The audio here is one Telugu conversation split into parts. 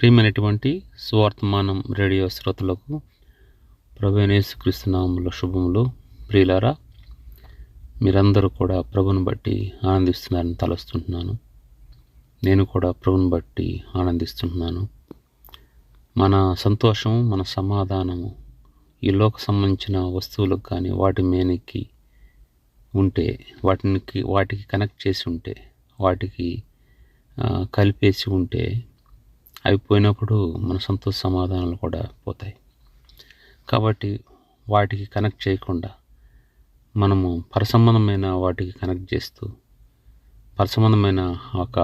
ప్రియమైనటువంటి స్వార్థమానం రేడియో శ్రోతలకు ప్రభునేసుక్రీస్తునామంలో శుభములు. ప్రియులారా మీరందరూ కూడా ప్రభుని బట్టి ఆనందిస్తున్నారని తలస్తుంటున్నాను. నేను కూడా ప్రభుని బట్టి ఆనందిస్తున్నాను. మన సంతోషము మన సమాధానము ఈ లోక సంబంధించిన వస్తువులకు కానీ వాటి మేనికి ఉంటే వాటిని వాటికి కనెక్ట్ చేసి ఉంటే వాటికి కలిపేసి ఉంటే అవి పోయినప్పుడు మన సంతోష సమాధానాలు కూడా పోతాయి. కాబట్టి వాటికి కనెక్ట్ చేయకుండా మనము పరసంబంధమైన వాటికి కనెక్ట్ చేస్తూ పరసంబంధమైన ఒక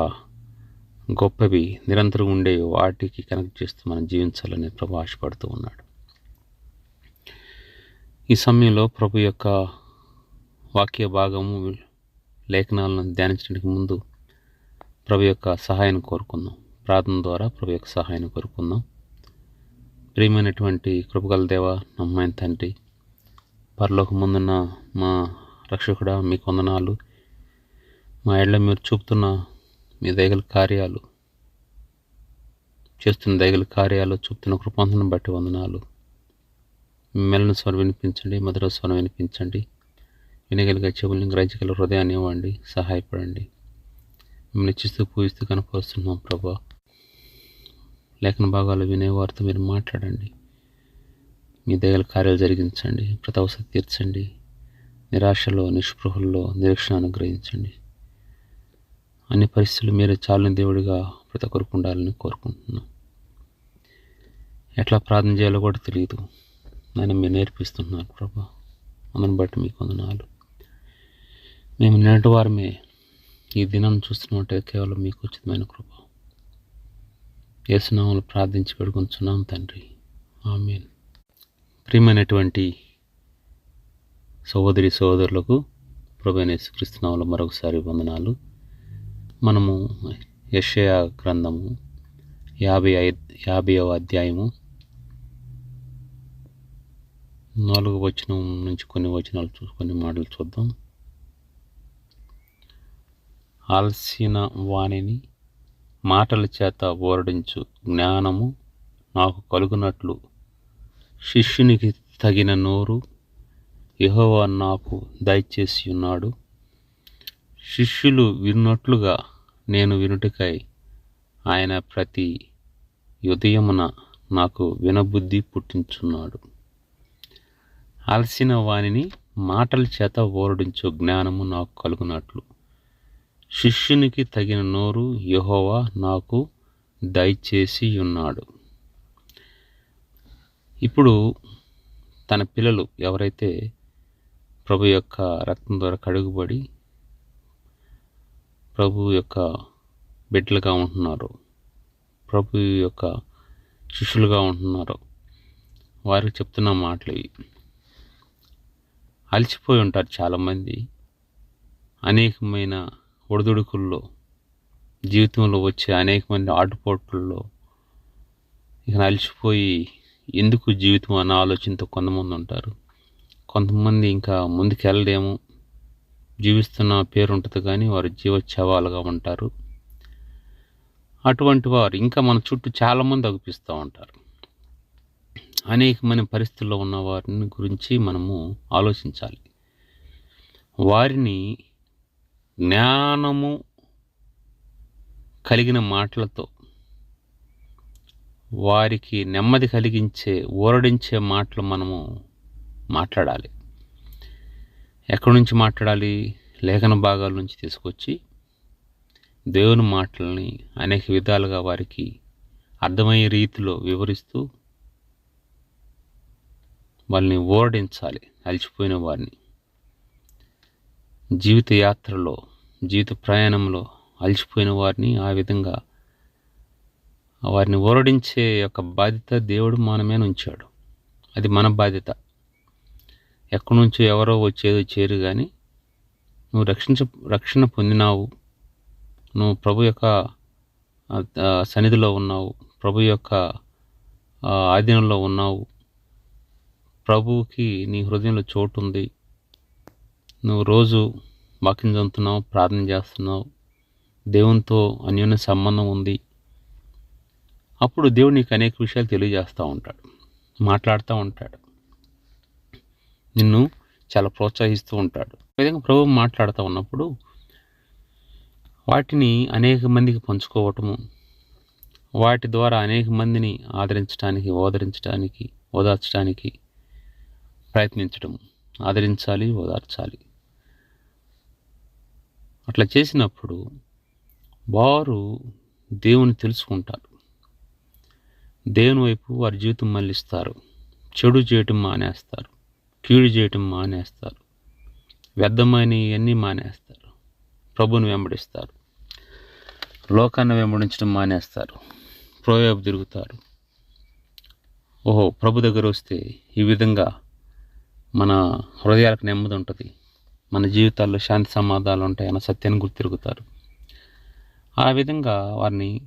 గొప్పవి నిరంతరం ఉండే వాటికి కనెక్ట్ చేస్తూ మనం జీవించాలని ప్రభు ఆశపడుతూ ఉన్నాడు. ఈ సమయంలో ప్రభు యొక్క వాక్య భాగము లేఖనాలను ధ్యానించడానికి ముందు ప్రభు యొక్క సహాయాన్ని కోరుకుందాం. ప్రార్థన ద్వారా ప్రభు యొక్క సహాయాన్ని కోరుకుందాం. ప్రియమైనటువంటి కృపగల దేవ నమ్మైన తండ్రి పరలోక ముందున్న మా రక్షకుడ మీ కొందనాలు మా ఏళ్ళ మీరు చూపుతున్న మీ దయగల కార్యాలు చేస్తున్న దయగల కార్యాలు చూపుతున్న కృపాంతను బట్టి వందనాలు. మెల్లని స్వరం వినిపించండి మధుర స్వరం వినిపించండి వినగలిగే చెవులను గ్రహించగల హృదయాన్ని ఇవ్వండి సహాయపడండి. మిమ్మల్ని ఇచ్చిస్తూ పూజిస్తూ కనపరుస్తున్నాం ప్రభా. లేఖన భాగాలు వినేవారితో మీరు మాట్లాడండి. మీ దగ్గర కార్యాలు జరిగించండి. ప్రతి అవసరం తీర్చండి. నిరాశలో నిస్పృహల్లో నిరీక్షణ అనుగ్రహించండి. అన్ని పరిస్థితులు మీరు చాలని దేవుడిగా ప్రతి ఒక్కరికి ఉండాలని కోరుకుంటున్నాం. ఎట్లా ప్రార్థన చేయాలో కూడా తెలియదు నేను మీరు నేర్పిస్తున్నారు ప్రభా. అందుని బట్టి మీకు వందనాలు. మేము నిన్నటి వారమే ఈ దినం చూస్తున్నట్టే కేవలం మీకు ఉచితమైన కృప. యేసునామలు ప్రార్థించి పెడుకుంటున్నాం తండ్రి. ఆమెన్. ప్రియమైనటువంటి సహోదరి సహోదరులకు ప్రభునేసు క్రిస్తునామలు మరొకసారి వందనాలు. మనము యెషయా గ్రంథము యాభై ఐదు యాభైవ అధ్యాయము నాలుగు వచనం నుంచి కొన్ని వచనాలు చూ కొన్ని మాటలు చూద్దాం. ఆల్సిన వాణిని మాటల చేత ఓరడించు జ్ఞానము నాకు కలుగునట్లు. శిష్యునికి తగిన నోరు యహోవా నాకు దయచేసి ఉన్నాడు శిష్యులు విన్నట్లుగా నేను వినుటకై ఆయన ప్రతి ఉదయమున నాకు వినబుద్ధి పుట్టించున్నాడు. అలసిన వానిని మాటల చేత ఓరడించు జ్ఞానము నాకు కలుగునట్లు. శిష్యునికి తగిన నోరు యహోవా నాకు దయచేసి ఉన్నాడు ఇప్పుడు తన పిల్లలు ఎవరైతే ప్రభు యొక్క రక్తం ద్వారా కడుగుబడి ప్రభు యొక్క బిడ్డలుగా ఉంటున్నారు ప్రభు యొక్క శిష్యులుగా ఉంటున్నారో వారికి చెప్తున్న మాటలు ఇవి. అలసిపోయి ఉంటారు చాలామంది. అనేకమైన ఒడిదుడుకుల్లో జీవితంలో వచ్చే అనేకమంది ఆటుపోట్లలో ఇక అలసిపోయి ఎందుకు జీవితం అన్న ఆలోచనతో కొంతమంది ఉంటారు. కొంతమంది ఇంకా ముందుకెళ్ళలేము. జీవిస్తున్న పేరు ఉంటుంది కానీ వారు జీవోత్సవాలుగా ఉంటారు. అటువంటి వారు ఇంకా మన చుట్టూ చాలామంది అగుపిస్తూ ఉంటారు. అనేకమైన పరిస్థితుల్లో ఉన్న వారిని గురించి మనము ఆలోచించాలి. వారిని జ్ఞానము కలిగిన మాటలతో వారికి నెమ్మది కలిగించే ఊరడించే మాటలు మనము మాట్లాడాలి. ఎక్కడి నుంచి మాట్లాడాలి? లేఖన భాగాల నుంచి తీసుకొచ్చి దేవుని మాటలని అనేక విధాలుగా వారికి అర్థమయ్యే రీతిలో వివరిస్తూ వాళ్ళని ఓరడించాలి అలిచిపోయిన వారిని. జీవిత యాత్రలో జీవిత ప్రయాణంలో అలసిపోయిన వారిని ఆ విధంగా వారిని ఓరడించే యొక్క బాధ్యత దేవుడు మన మీద ఉంచాడు. అది మన బాధ్యత. ఎక్కడి నుంచో ఎవరో వచ్చేదో చేరు కానీ నువ్వు రక్షించ రక్షణ పొందినావు. నువ్వు ప్రభు యొక్క సన్నిధిలో ఉన్నావు. ప్రభు యొక్క ఆధీనంలో ఉన్నావు. ప్రభువుకి నీ హృదయంలో చోటు ఉంది. నువ్వు రోజు వాక్యం చదువుతున్నావు ప్రార్థన చేస్తున్నావు. దేవునితో అన్యోన్య సంబంధం ఉంది. అప్పుడు దేవుడు నీకు అనేక విషయాలు తెలియజేస్తూ ఉంటాడు మాట్లాడుతూ ఉంటాడు. నిన్ను చాలా ప్రోత్సహిస్తూ ఉంటాడు. ఈ విధంగా ప్రభు మాట్లాడుతూ ఉన్నప్పుడు వాటిని అనేక మందికి పంచుకోవటము వాటి ద్వారా అనేక మందిని ఆదరించడానికి ఓదరించడానికి ఓదార్చడానికి ప్రయత్నించడం ఆదరించాలి ఓదార్చాలి. అట్లా చేసినప్పుడు వారు దేవుని తెలుసుకుంటారు. దేవుని వైపు వారి జీవితం మళ్ళిస్తారు. చెడు చేయటం మానేస్తారు. కీడు చేయటం మానేస్తారు. వ్యర్థమైన ఇవన్నీ మానేస్తారు. ప్రభుని వెంబడిస్తారు. లోకాన్ని వెంబడించడం మానేస్తారు. ప్రోవేపు తిరుగుతారు. ఓహో ప్రభు దగ్గర వస్తే ఈ విధంగా మన హృదయాలకు నెమ్మది ఉంటుంది. మన జీవితాల్లో శాంతి సమాధానాలు ఉంటాయన్న సత్యాన్ని గుర్తిరుగుతారు ఆ విధంగా వారిని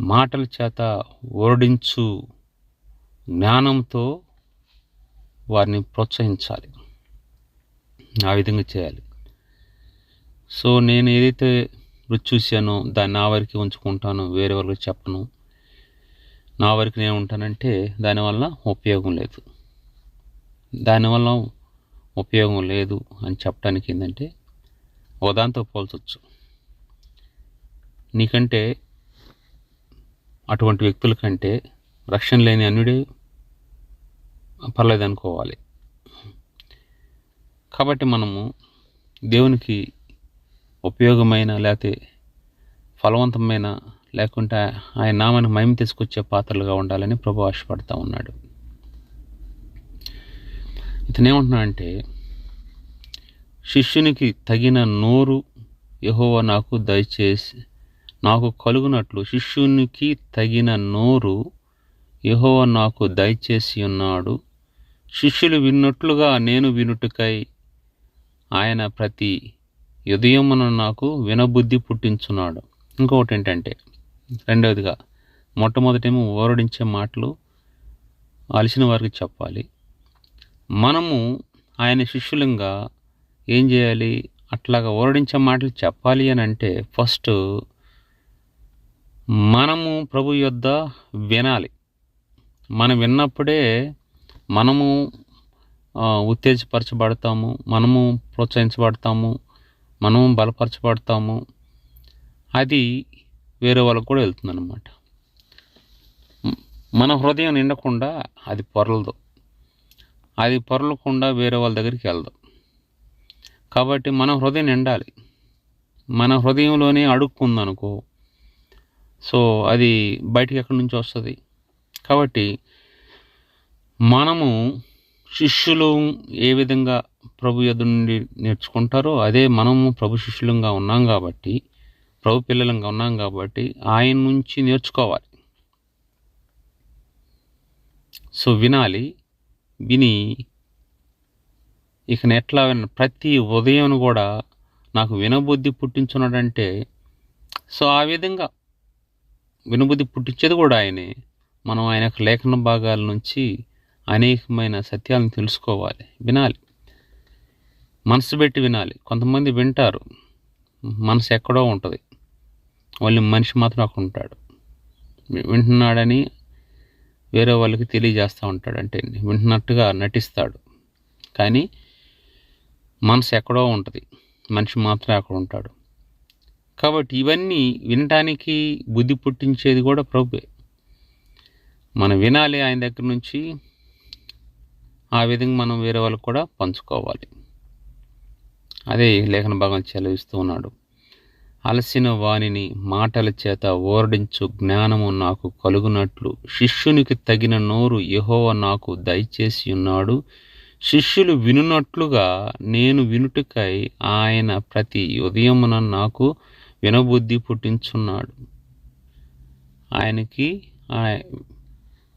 మాటల చేత ఓడించు జ్ఞానంతో వారిని ప్రోత్సహించాలి. ఆ విధంగా చేయాలి. సో నేను ఏదైతే రుచి చూశానో దాన్ని నా వరకు ఉంచుకుంటాను వేరే వాళ్ళకి చెప్పను. నా వరకు నేను ఉంటానంటే దానివల్ల ఉపయోగం లేదు. దానివల్ల ఉపయోగం లేదు అని చెప్పడానికి ఏంటంటే ఉదాంతో పోల్చొచ్చు. నీకంటే అటువంటి వ్యక్తుల కంటే రక్షణ లేని అన్యుడే పర్లేదు అనుకోవాలి. కాబట్టి మనము దేవునికి ఉపయోగమైన లేకపోతే ఫలవంతమైన లేకుంటే ఆయన నామానికి మహిమ తీసుకొచ్చే పాత్రలుగా ఉండాలని ప్రభు ఆశపడతా ఉన్నాడు. ఇతనేమంటున్నాడంటే శిష్యునికి తగిన నోరు యహోవ నాకు దయచేసి నాకు కలుగునట్లు శిష్యునికి తగిన నోరు యహోవ నాకు దయచేసి ఉన్నాడు. శిష్యులు విన్నట్లుగా నేను వినుటకై ఆయన ప్రతి ఉదయమున నాకు వినబుద్ధి పుట్టించున్నాడు. ఇంకొకటి ఏంటంటే రెండవదిగా మొట్టమొదటేమో ఓరడించే మాటలు అలసిన వారికి చెప్పాలి. మనము ఆయన శిష్యులంగా ఏం చేయాలి? అట్లాగా ఓరడించే మాటలు చెప్పాలి అని అంటే ఫస్ట్ మనము ప్రభు యొద్ద వినాలి. మనం విన్నప్పుడే మనము ఉత్తేజపరచబడతాము మనము ప్రోత్సహించబడతాము మనము బలపరచబడతాము. అది వేరే వాళ్ళకు కూడా వెళ్తుందనమాట మన హృదయం నిండకుండా అది పొరలదు. అది పొరలకుండా వేరే వాళ్ళ దగ్గరికి వెళ్దాం. కాబట్టి మన హృదయం నిండాలి. మన హృదయంలోనే అడుక్కుందనుకో సో అది బయటికి ఎక్కడి నుంచి వస్తుంది? కాబట్టి మనము శిష్యులు ఏ విధంగా ప్రభు ఎదు నుండి నేర్చుకుంటారో అదే మనము ప్రభు శిష్యులంగా ఉన్నాం కాబట్టి ప్రభు పిల్లలంగా ఉన్నాం కాబట్టి ఆయన నుంచి నేర్చుకోవాలి. సో వినాలి విని ఇక ఎట్లా విన ప్రతి ఉదయం కూడా నాకు వినబుద్ధి పుట్టించున్నాడంటే సో ఆ విధంగా వినబుద్ధి పుట్టించేది కూడా ఆయనే. మనం ఆయన యొక్క లేఖన భాగాల నుంచి అనేకమైన సత్యాలను తెలుసుకోవాలి వినాలి. మనసు పెట్టి వినాలి. కొంతమంది వింటారు మనసు ఎక్కడో ఉంటుంది. వాళ్ళు మనిషి మాత్రం అక్కడ ఉంటాడు. వింటున్నాడని వేరే వాళ్ళకి తెలియజేస్తూ ఉంటాడు అంటే వింటున్నట్టుగా నటిస్తాడు. కానీ మనసు ఎక్కడో ఉంటుంది. మనిషి మాత్రం అక్కడ ఉంటాడు. కాబట్టి ఇవన్నీ వినటానికి బుద్ధి పుట్టించేది కూడా ప్రభువే. మనం వినాలి ఆయన దగ్గర నుంచి ఆ విధంగా మనం వేరే వాళ్ళకు కూడా పంచుకోవాలి. అదే లేఖన భాగం చెలవిస్తూ ఉన్నాడు. అలసిన వానిని మాటల చేత ఓరడించు జ్ఞానము నాకు కలుగునట్లు. శిష్యునికి తగిన నోరు యహోవ నాకు దయచేసి ఉన్నాడు. శిష్యులు వినున్నట్లుగా నేను వినుటకై ఆయన ప్రతి ఉదయమున నాకు వినబుద్ధి పుట్టించున్నాడు. ఆయనకి ఆ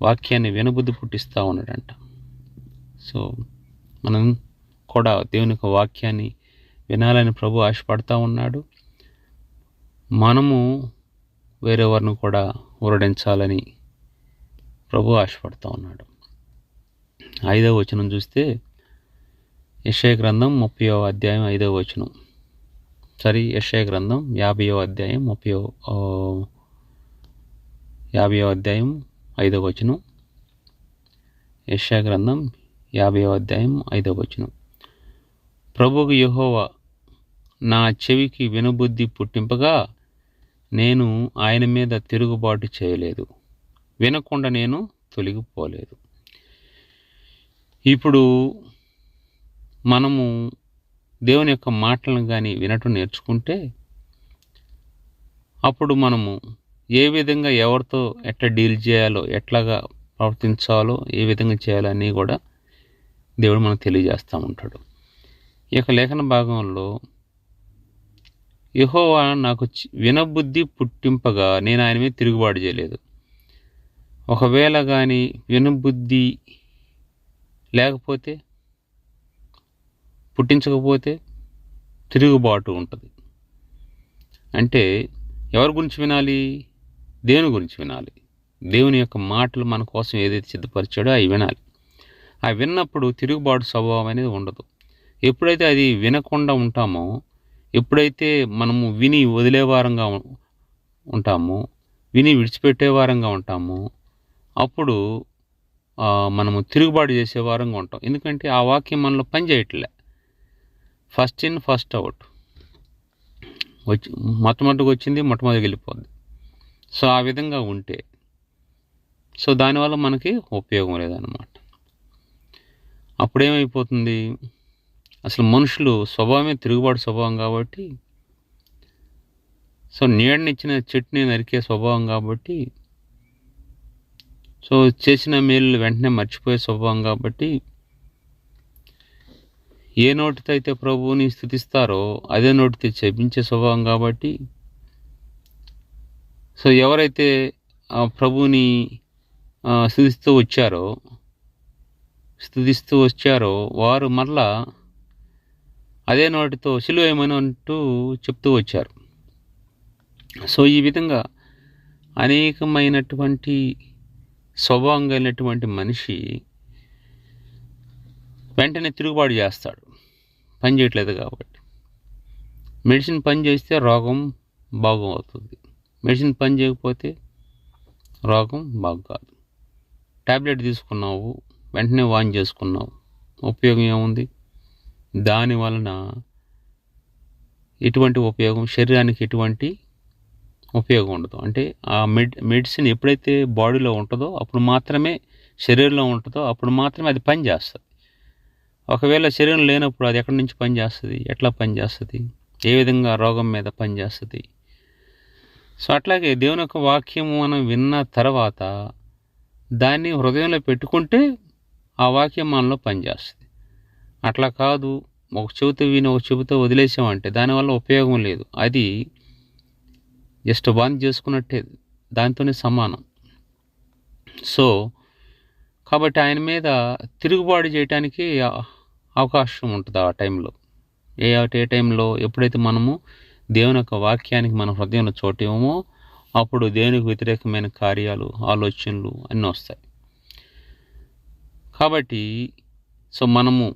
వాక్యాన్ని వినబుద్ధి పుట్టిస్తూ ఉన్నాడంట. సో మనం కూడా దేవుని యొక్క వాక్యాన్ని వినాలని ప్రభు ఆశపడతా ఉన్నాడు. మనము వేరే వారిని కూడా ఊరడించాలని ప్రభు ఆశపడతా ఉన్నాడు. ఐదవ వచనం చూస్తే యశయ గ్రంథం ముప్పయో అధ్యాయం ఐదవ వచనం. సారీ యశయ గ్రంథం యాభైయో అధ్యాయం ముప్పయో యాభయో అధ్యాయం ఐదవ వచనం. యెషయా గ్రంథం యాభై అధ్యాయం ఐదవ వచనం. ప్రభువు యహోవ నా చెవికి వినబుద్ధి పుట్టింపగా నేను ఆయన మీద తిరుగుబాటు చేయలేదు. వినకుండా నేను తొలగిపోలేదు. ఇప్పుడు మనము దేవుని యొక్క మాటలను కానీ వినటం నేర్చుకుంటే అప్పుడు మనము ఏ విధంగా ఎవరితో ఎట్లా డీల్ చేయాలో ఎట్లాగా ప్రవర్తించాలో ఏ విధంగా చేయాలో కూడా దేవుడు మనకు తెలియజేస్తూ ఉంటాడు. ఈ యొక్క లేఖన భాగంలో యహోవా నాకు చి- వినబుద్ధి పుట్టింపగా నేను ఆయన మీద తిరుగుబాటు చేయలేదు. ఒకవేళ కానీ వినబుద్ధి లేకపోతే పుట్టించకపోతే తిరుగుబాటు ఉంటుంది. అంటే ఎవరి గురించి వినాలి? దేవుని గురించి వినాలి. దేవుని యొక్క మాటలు మన కోసం ఏదైతే సిద్ధపరిచాడో అవి వినాలి. అవి విన్నప్పుడు తిరుగుబాటు స్వభావం అనేది ఉండదు. ఎప్పుడైతే అది వినకుండా ఉంటామో ఎప్పుడైతే మనము విని వదిలేవారంగా ఉం- ఉంటామో విని విడిచిపెట్టే వారంగా ఉంటామో అప్పుడు మనము తిరుగుబాటు చేసే వారంగా ఉంటాం. ఎందుకంటే ఆ వాక్యం మనలో పనిచేయట్లే. ఫస్ట్ ఇన్ ఫస్ట్ అవుట్ వచ్చి మొట్టమొదటికి వచ్చింది మొట్టమొదటికి వెళ్ళిపోద్ది. సో ఆ విధంగా ఉంటే సో దానివల్ల మనకి ఉపయోగం లేదన్నమాట. అప్పుడేమైపోతుంది? అసలు మనుషులు స్వభావమే తిరుగుబాటు స్వభావం కాబట్టి సో నీడనిచ్చిన చెట్టుని నరికే స్వభావం కాబట్టి సో చేసిన మేలు వెంటనే మర్చిపోయే స్వభావం కాబట్టి ఏ నోటితో అయితే ప్రభువుని స్థుతిస్తారో అదే నోటితో చెప్పించే స్వభావం కాబట్టి సో ఎవరైతే ఆ ప్రభువుని స్థుతిస్తూ వచ్చారో స్థుతిస్తూ వచ్చారో వారు మరలా అదే నోటితో సిలువేమని అంటూ చెప్తూ వచ్చారు. సో ఈ విధంగా అనేకమైనటువంటి స్వభావం కలిగినటువంటి మనిషి వెంటనే తిరుగుబాటు చేస్తాడు. పని చేయట్లేదు కాబట్టి. మెడిసిన్ పని చేస్తే రోగం బాగు అవుతుంది మెడిసిన్ పని చేయకపోతే రోగం బాగు కాదు. ట్యాబ్లెట్ తీసుకున్నావు వెంటనే వాన్ చేసుకున్నావు. ఉపయోగం ఏముంది? దాని వలన ఎటువంటి ఉపయోగం శరీరానికి ఎటువంటి ఉపయోగం ఉండదు. అంటే ఆ మెడ్ మెడిసిన్ ఎప్పుడైతే బాడీలో ఉంటుందో అప్పుడు మాత్రమే శరీరంలో ఉంటుందో అప్పుడు మాత్రమే అది పని చేస్తుంది. ఒకవేళ శరీరం లేనప్పుడు అది ఎక్కడి నుంచి పని చేస్తుంది? ఎట్లా పని చేస్తుంది? ఏ విధంగా రోగం మీద పని చేస్తుంది? సో అట్లాగే దేవుని యొక్క వాక్యం మనం విన్న తర్వాత దాన్ని హృదయంలో పెట్టుకుంటే ఆ వాక్యం మనలో పనిచేస్తుంది అట్లా కాదు. ఒక చెబుతూ విని ఒక చెబుతూ వదిలేసామంటే దానివల్ల ఉపయోగం లేదు. అది జస్ట్ బంద్ చేసుకున్నట్టే దాంతోనే సమానం. సో కాబట్టి ఆయన మీద తిరుగుబాటు చేయడానికి అవకాశం ఉంటుంది ఆ టైంలో. ఏ ఏ టైంలో ఎప్పుడైతే మనము దేవుని యొక్క వాక్యానికి మన హృదయంలో చోటేమో అప్పుడు దేవునికి వ్యతిరేకమైన కార్యాలు ఆలోచనలు అన్నీ వస్తాయి. కాబట్టి సో మనము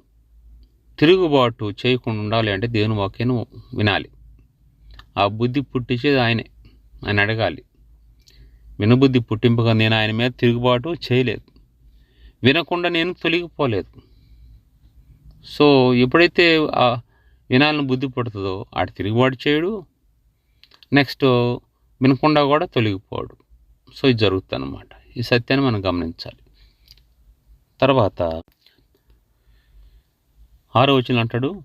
తిరుగుబాటు చేయకుండా ఉండాలి అంటే దేవుని వాక్యాన్ని వినాలి. ఆ బుద్ధి పుట్టించేది ఆయనే. ఆయన అడగాలి. వినబుద్ధి పుట్టింపగా నేను ఆయన మీద తిరుగుబాటు చేయలేదు. వినకుండా నేను తొలగిపోలేదు. సో ఎప్పుడైతే ఆ వినాలని బుద్ధి పుడుతుందో ఆడు తిరుగుబాటు చేయడు. నెక్స్ట్ వినకుండా కూడా తొలగిపోడు. సో ఇది జరుగుతుంది అనమాట ఈ సత్యాన్ని మనం గమనించాలి. తర్వాత ఆరో వచ్చిన అంటాడు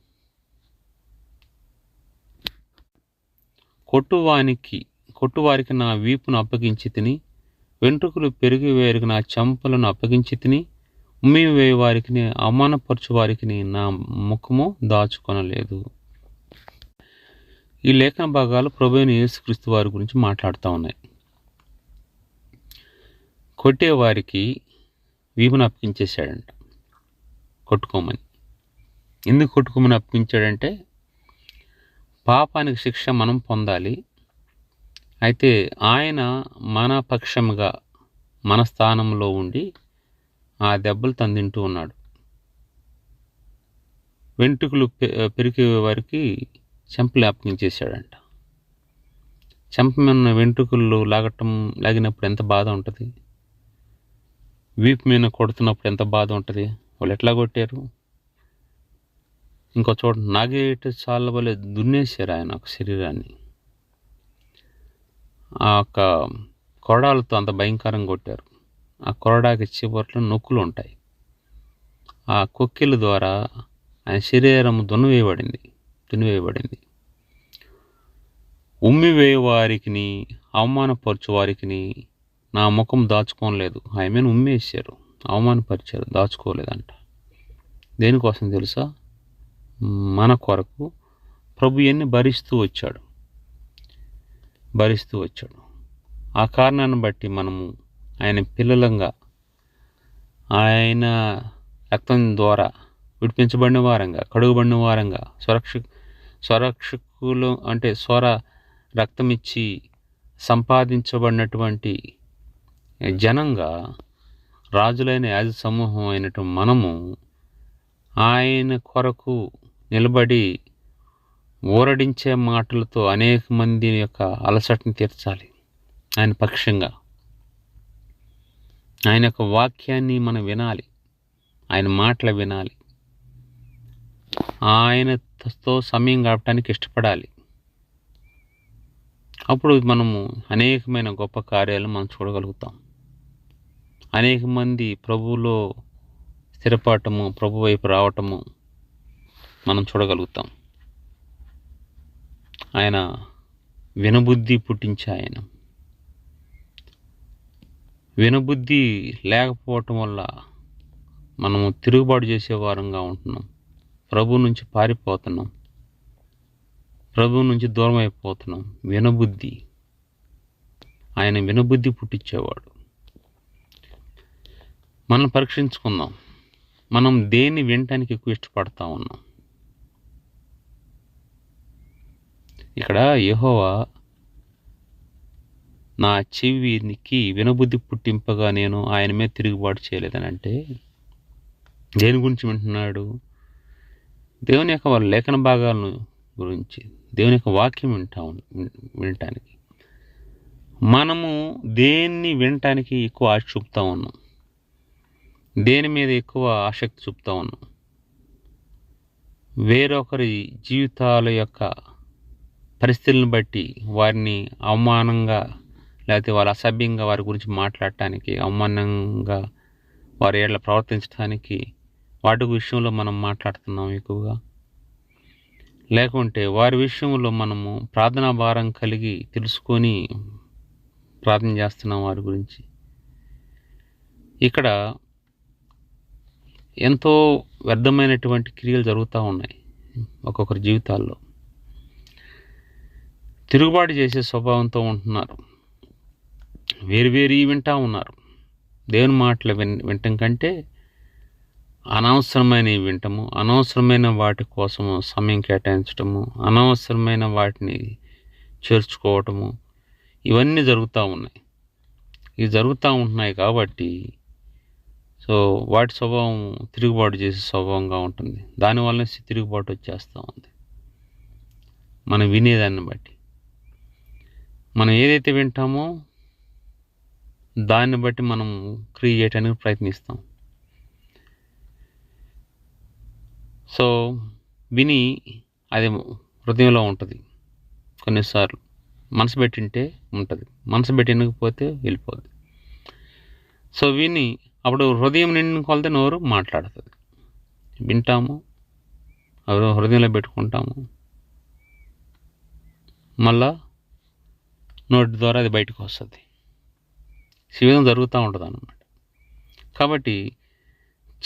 కొట్టువానికి కొట్టువారికి నా వీపును అప్పగించి తిని వెంట్రుకలు పెరిగి వేరికి నా చెంపలను అప్పగించి తిని ఉమ్మి వేయి వారికి అవమానపరచు వారికి నా ముఖము దాచుకొనలేదు. ఈ లేఖన భాగాలు ప్రభుని యేసుక్రీస్తు వారి గురించి మాట్లాడుతూ ఉన్నాయి. కొట్టేవారికి వీపును అప్పగించేశాడంట. కొట్టుకోమని. ఎందుకు కొట్టుకోమని అప్పగించాడంటే పాపానికి శిక్ష మనం పొందాలి. అయితే ఆయన మన పక్షముగా మన స్థానంలో ఉండి ఆ దెబ్బలు తందింటూ ఉన్నాడు. వెంట్రుకలు పె- పెరిగే వారికి చెంపలు అప్పగించేశాడంట చెంప వెంట్రుకలు లాగటం లాగినప్పుడు ఎంత బాధ ఉంటుంది? వీపు మీద కొడుతున్నప్పుడు ఎంత బాధ ఉంటుంది? వాళ్ళు ఎట్లా కొట్టారు? ఇంకో చోట నాగేట చాలా వలె దున్నేశారు ఆయన ఒక శరీరాన్ని. ఆ యొక్క కొరడాలతో అంత భయంకరంగా కొట్టారు. ఆ కొరడాకి చివరిలో నొక్కులు ఉంటాయి. ఆ కొక్కిల ద్వారా ఆయన శరీరం దున్నవేయబడింది దున్నివేయబడింది. ఉమ్మివేయ వారికి అవమానపరచు వారికిని నా ముఖం దాచుకోలేదు ఆమెను ఉమ్మేసారు అవమానపరిచారు. దాచుకోలేదంట. దేనికోసం తెలుసా? మన కొరకు ప్రభు ఎన్ని భరిస్తూ వచ్చాడు? భరిస్తూ వచ్చాడు. ఆ కారణాన్ని బట్టి మనము ఆయన పిల్లలంగా ఆయన రక్తం ద్వారా విడిపించబడిన వారంగా కడుగుబడిన వారంగా స్వరక్ష స్వరక్షకులు అంటే స్వర రక్తం ఇచ్చి సంపాదించబడినటువంటి జనంగా రాజులైన యాజ సమూహం అయినటువంటి మనము ఆయన కొరకు నిలబడి ఊరడించే మాటలతో అనేక మంది యొక్క అలసటని తీర్చాలి ఆయన పక్షంగా. ఆయన యొక్క వాక్యాన్ని మనం వినాలి. ఆయన మాటలు వినాలి. ఆయనతో సమయం గడపడానికి ఇష్టపడాలి. అప్పుడు మనము అనేకమైన గొప్ప కార్యాలు మనం చూడగలుగుతాం. అనేక మంది ప్రభువులో స్థిరపడటము ప్రభు వైపు రావటము మనం చూడగలుగుతాం. ఆయన వినబుద్ధి పుట్టించే ఆయన. వినబుద్ధి లేకపోవటం వల్ల మనము తిరుగుబాటు చేసే వారంగా ఉంటున్నాం. ప్రభు నుంచి పారిపోతున్నాం. ప్రభు నుంచి దూరం అయిపోతున్నాం. వినబుద్ధి. ఆయన వినబుద్ధి పుట్టించేవాడు. మనం పరీక్షించుకుందాం. మనం దేన్ని వినటానికి ఎక్కువ ఇష్టపడతా ఉన్నాం? ఇక్కడ యహోవా నా చెవికి వినబుద్ధి పుట్టింపగా నేను ఆయన మీద తిరుగుబాటు చేయలేదని అంటే దేని గురించి వింటున్నాడు? దేవుని యొక్క వాళ్ళ లేఖన భాగాలను గురించి దేవుని యొక్క వాక్యం వింటా వినటానికి. మనము దేన్ని వినటానికి ఎక్కువ ఆశ చూపుతా ఉన్నాం? దేని మీద ఎక్కువ ఆసక్తి చూపుతా ఉన్నాం? వేరొకరి జీవితాల యొక్క పరిస్థితులను బట్టి వారిని అవమానంగా లేకపోతే వాళ్ళు అసభ్యంగా వారి గురించి మాట్లాడటానికి అవమానంగా వారి ఏళ్ళ ప్రవర్తించడానికి వాటి విషయంలో మనం మాట్లాడుతున్నాం ఎక్కువగా. లేకుంటే వారి విషయంలో మనము ప్రార్థనా భారం కలిగి తెలుసుకొని ప్రార్థన చేస్తున్నాం వారి గురించి. ఇక్కడ ఎంతో వ్యర్థమైనటువంటి క్రియలు జరుగుతూ ఉన్నాయి ఒక్కొక్కరి జీవితాల్లో. తిరుగుబాటు చేసే స్వభావంతో ఉంటున్నారు. వేరు వేరు వింటా ఉన్నారు. దేవుని మాటలు విన్ వినటం కంటే అనవసరమైనవి వింటము అనవసరమైన వాటి కోసము సమయం కేటాయించటము అనవసరమైన వాటిని చేర్చుకోవటము ఇవన్నీ జరుగుతూ ఉన్నాయి. ఇవి జరుగుతూ ఉంటున్నాయి కాబట్టి సో వాటి స్వభావం తిరుగుబాటు చేసే స్వభావంగా ఉంటుంది. దానివల్ల తిరుగుబాటు వచ్చేస్తూ ఉంది. మనం వినేదాన్ని బట్టి. మనం ఏదైతే వింటామో దాన్ని బట్టి మనం క్రియేట్ చేయడానికి ప్రయత్నిస్తాం. సో విని అది హృదయంలో ఉంటుంది. కొన్నిసార్లు మనసు పెట్టింటే ఉంటుంది. మనసు పెట్టినకపోతే వెళ్ళిపోద్ది. సో విని అప్పుడు హృదయం నిండిన కొలితే నోరు మాట్లాడుతుంది. వింటాము అవి హృదయంలో పెట్టుకుంటాము. మళ్ళా నోటి ద్వారా అది బయటకు వస్తుంది. శివేదం విధంగా జరుగుతూ ఉంటుంది అన్నమాట. కాబట్టి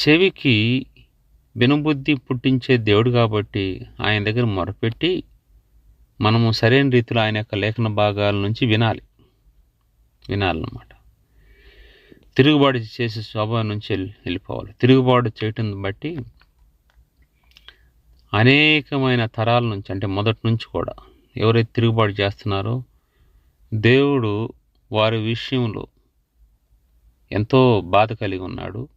చెవికి వినబుద్ధి పుట్టించే దేవుడు కాబట్టి ఆయన దగ్గర మొరపెట్టి మనము సరైన రీతిలో ఆయన యొక్క లేఖన భాగాల నుంచి వినాలి. వినాలన్నమాట. తిరుగుబాటు చేసే స్వభావం నుంచి వెళ్ళి వెళ్ళిపోవాలి. తిరుగుబాటు చేయటం బట్టి అనేకమైన తరాల నుంచి అంటే మొదటి నుంచి కూడా ఎవరైతే తిరుగుబాటు చేస్తున్నారో దేవుడు వారి విషయంలో ఎంతో బాధ కలిగి ఉన్నాడు.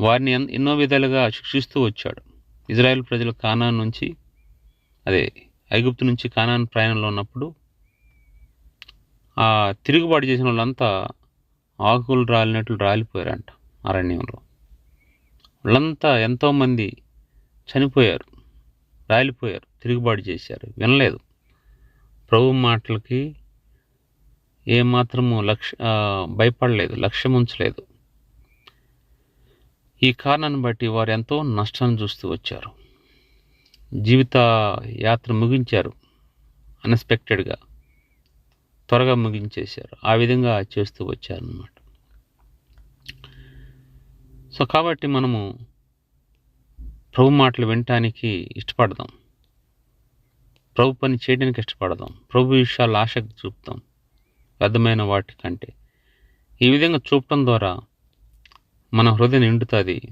వారిని ఎన్- ఎన్నో విధాలుగా శిక్షిస్తూ వచ్చాడు. ఇజ్రాయెల్ ప్రజలు కానాన్ నుంచి అదే ఐగుప్తు నుంచి కానాన్ ప్రయాణంలో ఉన్నప్పుడు ఆ తిరుగుబాటు చేసిన వాళ్ళంతా ఆకులు రాలినట్లు రాలిపోయారంట అరణ్యంలో. వాళ్ళంతా ఎంతోమంది చనిపోయారు రాలిపోయారు తిరుగుబాటు చేశారు వినలేదు. ప్రభు మాటలకి ఏమాత్రము లక్ష భయపడలేదు లక్ష్యం ఉంచలేదు ఈ కారణాన్ని బట్టి వారు ఎంతో నష్టాన్ని చూస్తూ వచ్చారు. జీవిత యాత్ర ముగించారు. అన్ఎక్స్పెక్టెడ్గా త్వరగా ముగించేశారు. ఆ విధంగా చేస్తూ వచ్చారన్నమాట. సో కాబట్టి మనము ప్రభు మాటలు వినటానికి ఇష్టపడదాం. ప్రభు పని చేయడానికి ఇష్టపడదాం. ప్రభు విషయాలు ఆసక్తి చూపుతాం. పెద్దమైన వాటి కంటే ఈ విధంగా చూపటం ద్వారా మన హృదయం నిండుతుంది.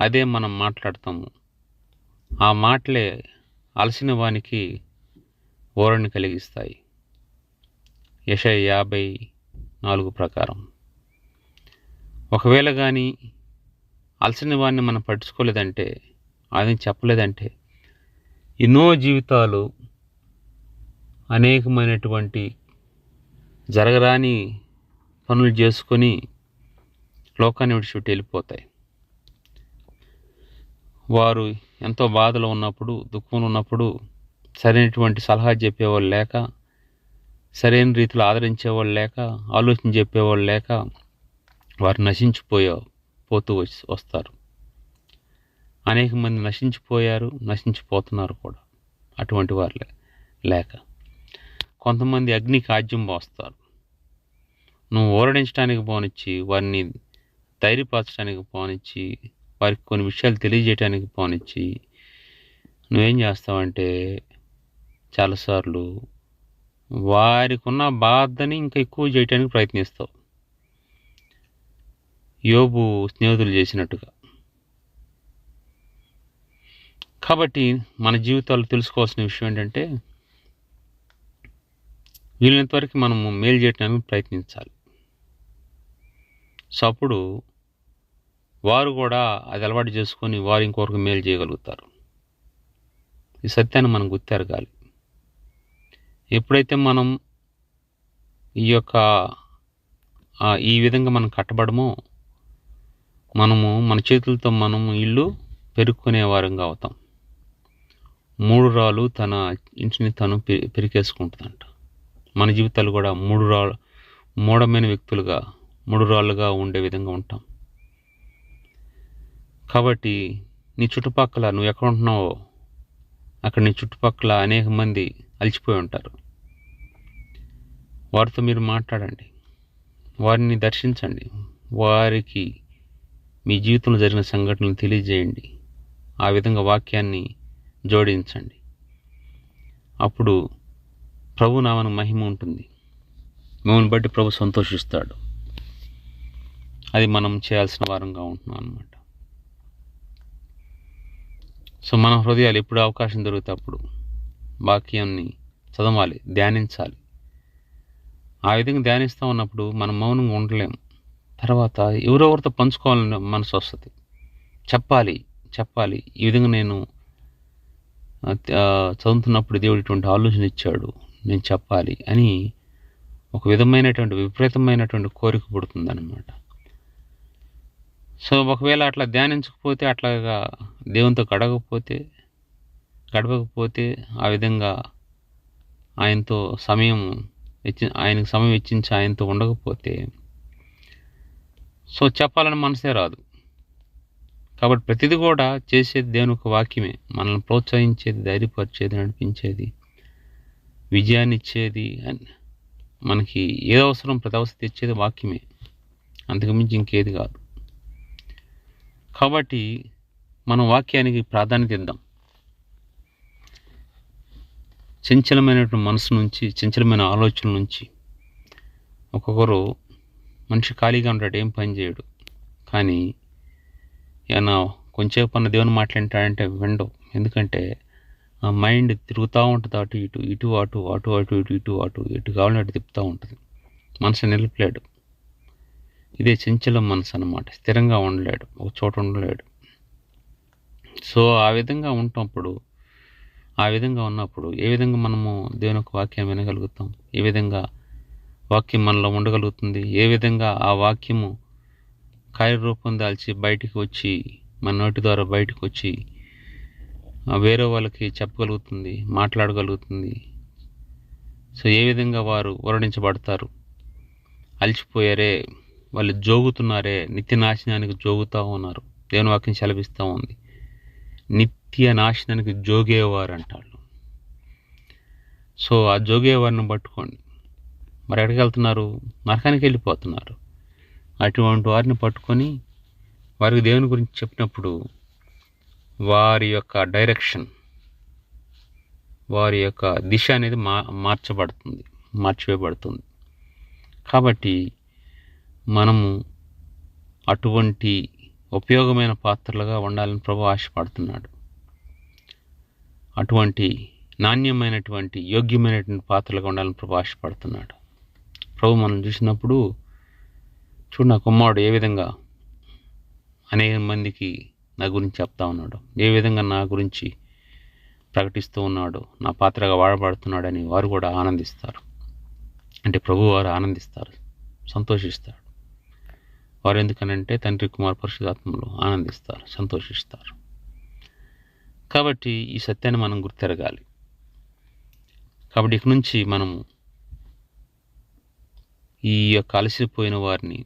అదే మనం మాట్లాడతాము. ఆ మాటలే అలసిన వానికి ఓరణి కలిగిస్తాయి. యశ యాభై నాలుగు ప్రకారం. ఒకవేళ కానీ అలసిన వాడిని మనం పట్టించుకోలేదంటే అది చెప్పలేదంటే ఎన్నో జీవితాలు అనేకమైనటువంటి జరగరాని పనులు చేసుకొని లోకాన్ని విడిచిపెట్టి వెళ్ళిపోతాయి. వారు ఎంతో బాధలో ఉన్నప్పుడు దుఃఖంలో ఉన్నప్పుడు సరైనటువంటి సలహా చెప్పేవాళ్ళు లేక సరైన రీతిలో ఆదరించేవాళ్ళు లేక ఆలోచన చెప్పేవాళ్ళు లేక వారు నశించిపోయా పోతూ వచ్చి వస్తారు. అనేక మంది నశించిపోయారు నశించిపోతున్నారు కూడా అటువంటి వారు లే- లేక. కొంతమంది అగ్ని కాజ్యం పోస్తారు. నువ్వు ఓరడించడానికి పోనిచ్చి వారిని ధైర్యపరచడానికి పోనిచ్చి వారికి కొన్ని విషయాలు తెలియజేయడానికి పోనిచ్చి నువ్వేం చేస్తావంటే చాలాసార్లు వారికి ఉన్న బాధని ఇంకా ఎక్కువ చేయడానికి ప్రయత్నిస్తావు. యోబు స్నేహితులు చేసినట్టుగా. కాబట్టి మన జీవితాలు తెలుసుకోవాల్సిన విషయం ఏంటంటే వీలైనంత వరకు మనము మేలు చేయడానికి ప్రయత్నించాలి. సో అప్పుడు వారు కూడా అది అలవాటు చేసుకొని వారు ఇంకొకరికి మేలు చేయగలుగుతారు. ఈ సత్యాన్ని మనం గుర్తెరగాలి. ఎప్పుడైతే మనం ఈ యొక్క ఈ విధంగా మనం కట్టబడమో మనము మన చేతులతో మనము ఇల్లు పెరుక్కునే వారంగా అవుతాం. మూడు రాళ్ళు తన ఇంటిని తను పె- పెరికేసుకుంటుందంట. మన జీవితాలు కూడా మూడు రా మూఢమైన వ్యక్తులుగా మూడు రాళ్ళుగా ఉండే విధంగా ఉంటాం. కాబట్టి నీ చుట్టుపక్కల నువ్వు ఎక్కడ ఉంటున్నావో అక్కడ నీ చుట్టుపక్కల అనేక మంది అలిచిపోయి ఉంటారు. వారితో మీరు మాట్లాడండి. వారిని దర్శించండి. వారికి మీ జీవితంలో జరిగిన సంఘటనలు తెలియజేయండి. ఆ విధంగా వాక్యాన్ని జోడించండి. అప్పుడు ప్రభు నామను మహిమ ఉంటుంది. మిమ్మల్ని బట్టి ప్రభు సంతోషిస్తాడు. అది మనం చేయాల్సిన వారంగా ఉంటున్నాం అనమాట సో మన హృదయాలు ఎప్పుడు అవకాశం దొరికితే అప్పుడు వాక్యాన్ని చదవాలి ధ్యానించాలి. ఆ విధంగా ధ్యానిస్తూ ఉన్నప్పుడు మనం మౌనంగా ఉండలేము. తర్వాత ఎవరెవరితో పంచుకోవాలని మనసు వస్తుంది. చెప్పాలి చెప్పాలి. ఈ విధంగా నేను చదువుతున్నప్పుడు దేవుడు ఇటువంటి ఆలోచన ఇచ్చాడు. నేను చెప్పాలి అని ఒక విధమైనటువంటి విపరీతమైనటువంటి కోరిక పుడుతుందనమాట సో ఒకవేళ అట్లా ధ్యానించకపోతే అట్లాగా దేవునితో గడవకపోతే గడవకపోతే ఆ విధంగా ఆయనతో సమయం ఇచ్చి ఆయనకు సమయం ఇచ్చించి ఆయనతో ఉండకపోతే సో చెప్పాలని మనసే రాదు. కాబట్టి ప్రతిదీ కూడా చేసేది దేవుని ఒక వాక్యమే. మనల్ని ప్రోత్సహించేది ధైర్యపరిచేది నడిపించేది. విజయాన్ని ఇచ్చేది మనకి ఏ అవసరం ప్రతి అవసరం తెచ్చేది వాక్యమే. అంతకుమించి ఇంకేది కాదు. కాబట్టి మనం వాక్యానికి ప్రాధాన్యత ఇద్దాం. చంచలమైనటువంటి మనసు నుంచి చంచలమైన ఆలోచనల నుంచి ఒక్కొక్కరు మనిషి ఖాళీగా ఉంటాడు ఏం పని చేయడు. కానీ ఏమన్నా కొంచెంసేపు అన్న దేవుని మాట్లాడతాడంటే వినడు. ఎందుకంటే ఆ మైండ్ తిరుగుతూ ఉంటుంది అటు ఇటు ఇటు అటు అటు అటు ఇటు ఇటు అటు ఎటు కావాలని అటు తిప్పుతూ ఉంటుంది. మనసు నిలపలేడు. ఇదే చంచలం మనసు అనమాట స్థిరంగా ఉండలేడు. ఒక చోట ఉండలేడు. సో ఆ విధంగా ఉంటప్పుడు ఆ విధంగా ఉన్నప్పుడు ఏ విధంగా మనము దేవుని యొక్క వాక్యం వినగలుగుతాం? ఏ విధంగా వాక్యం మనలో ఉండగలుగుతుంది? ఏ విధంగా ఆ వాక్యము కార్యరూపం దాల్చి బయటికి వచ్చి మన నోటి ద్వారా బయటకు వచ్చి వేరే వాళ్ళకి చెప్పగలుగుతుంది మాట్లాడగలుగుతుంది. సో ఏ విధంగా వారు వర్ణించబడతారు? అలిచిపోయారే వాళ్ళు జోగుతున్నారే నిత్య నాశనానికి జోగుతూ ఉన్నారు. దేవుని వాక్యం సెలవిస్తూ ఉంది. నిత్య నాశనానికి జోగేవారు అంటారు సో ఆ జోగేవారిని పట్టుకోండి. మరి ఎక్కడికి వెళ్తున్నారు? నరకానికి వెళ్ళిపోతున్నారు. అటువంటి వారిని పట్టుకొని వారికి దేవుని గురించి చెప్పినప్పుడు వారి యొక్క డైరెక్షన్ వారి యొక్క దిశ అనేది మా మార్చబడుతుంది మార్చివేయబడుతుంది. కాబట్టి మనము అటువంటి ఉపయోగమైన పాత్రలుగా ఉండాలని ప్రభు ఆశపడుతున్నాడు. అటువంటి నాణ్యమైనటువంటి యోగ్యమైనటువంటి పాత్రలుగా ఉండాలని ప్రభు ఆశపడుతున్నాడు. ప్రభు మనం చూసినప్పుడు చూడ నా కుమారుడు ఏ విధంగా అనేక మందికి నా గురించి చెప్తా ఉన్నాడు. ఏ విధంగా నా గురించి ప్రకటిస్తూ ఉన్నాడు నా పాత్రగా వాడబడుతున్నాడని వారు కూడా ఆనందిస్తారు. అంటే ప్రభు వారు ఆనందిస్తారు సంతోషిస్తారు. వారు ఎందుకనంటే తండ్రి కుమార్ పరిశుధాత్మలో ఆనందిస్తారు సంతోషిస్తారు. కాబట్టి ఈ సత్యాన్ని మనం గుర్తెరగాలి. కాబట్టి ఇక నుంచి మనము ఈ యొక్క అలసిపోయిన వారిని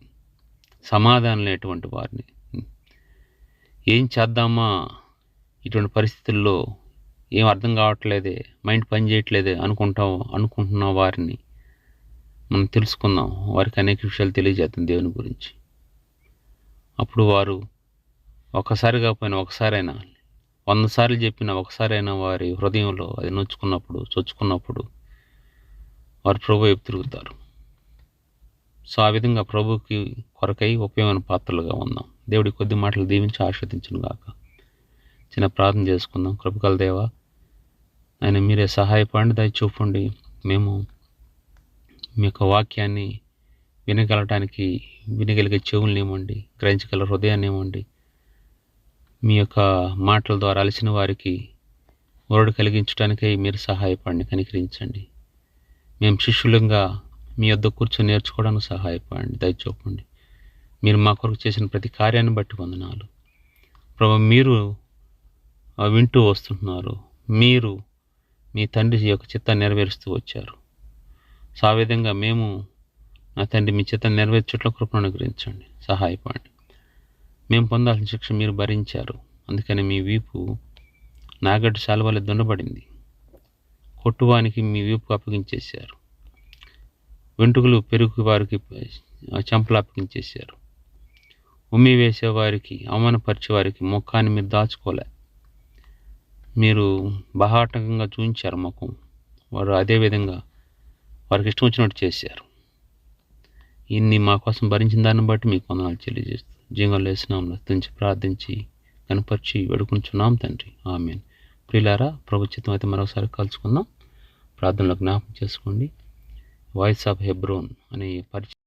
సమాధానం లేటువంటి వారిని ఏం చేద్దామా? ఇటువంటి పరిస్థితుల్లో ఏం అర్థం కావట్లేదే మైండ్ పని చేయట్లేదే అనుకుంటాం అనుకుంటున్న వారిని. మనం తెలుసుకుందాం వారికి అనేక విషయాలు తెలియజేద్దాం దేవుని గురించి. అప్పుడు వారు ఒకసారి కాకపోయినా ఒకసారైనా వంద సార్లు చెప్పిన ఒకసారైనా వారి హృదయంలో అది నొచ్చుకున్నప్పుడు చొచ్చుకున్నప్పుడు వారు ప్రభు వైపు తిరుగుతారు. సో ఆ విధంగా ప్రభుకి కొరకై ఉపయోగమైన పాత్రలుగా ఉందాం. దేవుడి కొద్ది మాటలు దీవించి ఆస్వాదించను గాక. చిన్న ప్రార్థన చేసుకుందాం. కృపకల దేవ ఆయన మీరే సహాయపడండి దయ చూపండి. మేము మీ యొక్క వాక్యాన్ని వినగలటానికి వినగలిగే చెవులను ఇవ్వండి గ్రహించగల హృదయాన్ని ఇవ్వండి మీ యొక్క మాటల ద్వారా అలసిన వారికి ఒరడు కలిగించడానికై మీరు సహాయపడండి కనికరించండి. మేము శిష్యులంగా మీ వద్ద కూర్చొని నేర్చుకోవడానికి సహాయపడండి దయచూపండి మీరు మా కొరకు చేసిన ప్రతి కార్యాన్ని బట్టి వందనాలు. ప్రభు మీరు వింటూ వస్తుంటున్నారు మీరు మీ తండ్రి యొక్క చిత్తాన్ని నెరవేరుస్తూ వచ్చారు. సో ఆ విధంగా మేము నా తండ్రి మీ చిత్తాన్ని నెరవేర్చట్లో కృపను అనుగ్రహించండి. సహాయపడండి. మేము పొందాల్సిన శిక్ష మీరు భరించారు. అందుకని మీ వీపు నాగడ్డు శాలువలే దుండబడింది కొట్టువానికి మీ వీపు అప్పగించేశారు. వెంట్రుకలు పెరుగు వారికి చెంపలు అప్పగించేశారు. ఉమ్మి వేసేవారికి అవమానపరిచేవారికి అవమానపరిచే వారికి ముఖాన్ని మీరు దాచుకోలే. మీరు బహాటకంగా చూపించారు ముఖం వారు అదే విధంగా వారికి ఇష్టం వచ్చినట్టు చేశారు. ఇన్ని మా కోసం భరించిన దాన్ని బట్టి మీకు వందనాలు తెలియజేస్తూ జీవంలో వేసినాం తుంచి ప్రార్థించి కనపరిచి వేడుకుంటున్నాం తండ్రి. ఆమెన్. ప్రియులారా ప్రభుత్వం అయితే మరొకసారి కలుసుకుందాం. ప్రార్థనలో జ్ఞాపకం చేసుకోండి. వాయిస్ ఆఫ్ హెబ్రోన్ అనే పరిచయం